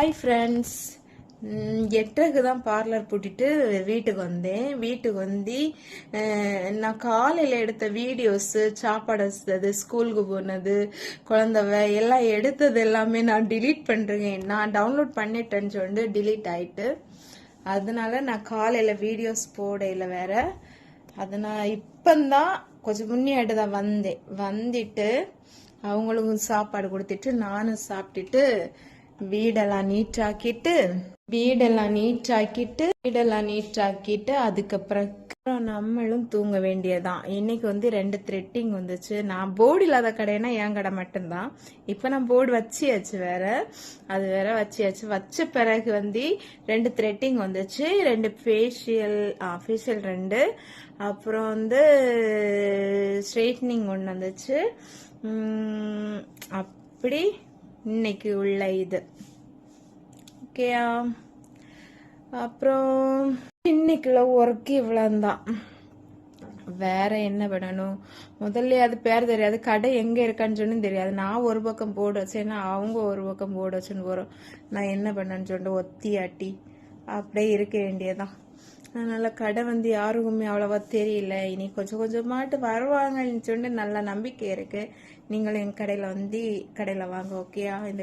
Hi friends எட்டரைக்கு தான் parlour போட்டுட்டு வீட்டுக்கு வந்தேன். வீட்டுக்கு வந்து நான் காலையில் எடுத்த வீடியோஸு சாப்பாடு வச்சது ஸ்கூலுக்கு போனது குழந்தவ எல்லாம் எடுத்தது எல்லாமே நான் டிலீட் பண்ணுறேன் நான் டவுன்லோட் பண்ணிட்டேன்னு சொல்லிட்டு டிலீட் ஆயிட்டு அதனால நான் காலையில் வீடியோஸ் போடையில் வேற. அதனால் இப்போந்தான் கொஞ்சம் முன்னாடி தான் வந்தேன். வந்துட்டு அவங்களுக்கும் சாப்பாடு கொடுத்துட்டு நானும் சாப்பிட்டுட்டு வீடெல்லாம் நீட்டாக்கிட்டு வீடெல்லாம் நீட்டாக்கிட்டு வீடெல்லாம் நீட்டாக்கிட்டு அதுக்கப்புறம் நம்மளும் தூங்க வேண்டியதான் இன்னைக்கு வந்து ரெண்டு த்ரெட்டிங் வந்துச்சு. நான் போர்டு இல்லாத கடைனா என் கடை மட்டும்தான். இப்போ நான் போர்டு வச்சியாச்சு வேற. அது வேற வச்சியாச்சு. வச்ச பிறகு வந்து ரெண்டு த்ரெட்டிங் வந்துச்சு. ரெண்டு ஃபேஷியல் ஃபேஷியல் ரெண்டு. அப்புறம் வந்து ஸ்ட்ரெயிட்னிங் ஒன்று வந்துச்சு. அப்படி இன்னைக்கு உள்ள இது. ஓகேயா அப்புறம் இன்னைக்குள்ள ஒர்க்கு இவ்வளோந்தான் வேற என்ன பண்ணணும்? முதல்ல அது பேர் தெரியாது. கடை எங்க இருக்கான்னு சொன்னு தெரியாது. நான் ஒரு பக்கம் போர்டு வச்சேன்னா அவங்க ஒரு பக்கம் போர்டு வச்சுன்னு போறோம். நான் என்ன பண்ணேன்னு சொல்லிட்டு ஒத்தியாட்டி அப்படியே இருக்க வேண்டியதான் அதனால் கடை வந்து யாருக்குமே அவ்வளோவா தெரியல. இனி கொஞ்சம் கொஞ்சமாட்டு வருவாங்கன்னு சொல்லிட்டு நல்ல நம்பிக்கை இருக்குது நீங்களும் என் கடையில் வந்து கடையில் வாங்க ஓகேயா இந்த